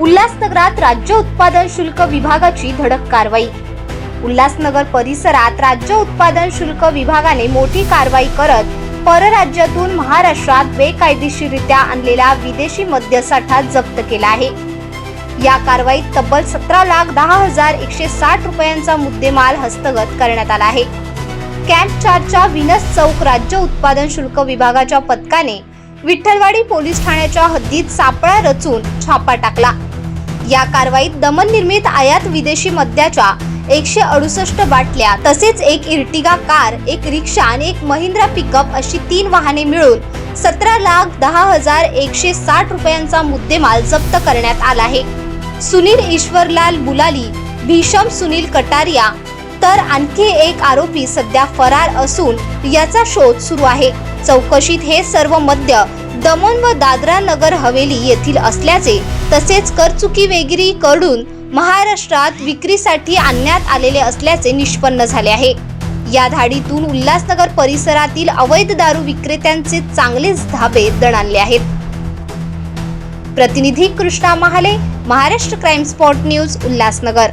उल्हासनगरात राज्य उत्पादन शुल्क विभागाची धडक कारवाई. उल्हासनगर परिसरात राज्य उत्पादन शुल्क विभागाने मोठी कारवाई करत परराज्यातून महाराष्ट्रात बेकायदेशीररित्या आणलेला विदेशी मद्यसाठा जप्त केला आहे. या कारवाईत तब्बल सतरा लाख दहा हजार एकशे साठ रुपयांचा मुद्देमाल हस्तगत करण्यात आला आहे. कॅम्प चारच्या विनस चौक राज्य उत्पादन शुल्क विभागाच्या पथकाने विठ्ठलवाडी पोलीस ठाण्याच्या हद्दीत सापळा रचून छापा टाकला. या कारवाईत दमन निर्मित आयात विदेशी मद्याच्या एकशे अडुसष्ट बाटल्या तसेच एक इर्टिगा कार एक रिक्षा आणि एक महिंद्रा पिकअप अशी तीन वाहने मिळून सतरा लाख दहा हजार एकशे साठ रुपयांचा मुद्देमाल जप्त करण्यात आला आहे. सुनील ईश्वरलाल बुलाली भीषम सुनील कटारिया तर आणखी एक आरोपी सध्या फरार असून याचा शोध सुरू आहे. चौकशीत हे सर्व मद्य दमन व दादरा नगर हवेली येथील असल्याचे तसेच करचुकी वेगिरी कडून महाराष्ट्रात विक्रीसाठी आणण्यात आलेले असल्याचे निष्पन्न झाले आहे. या धाडीतून उल्हासनगर परिसरातील अवैध दारू विक्रेत्यांचे चांगलेच धाबे दणाणले आहेत. प्रतिनिधी Krishna Mahale Maharashtra crime spot news Ulhasnagar.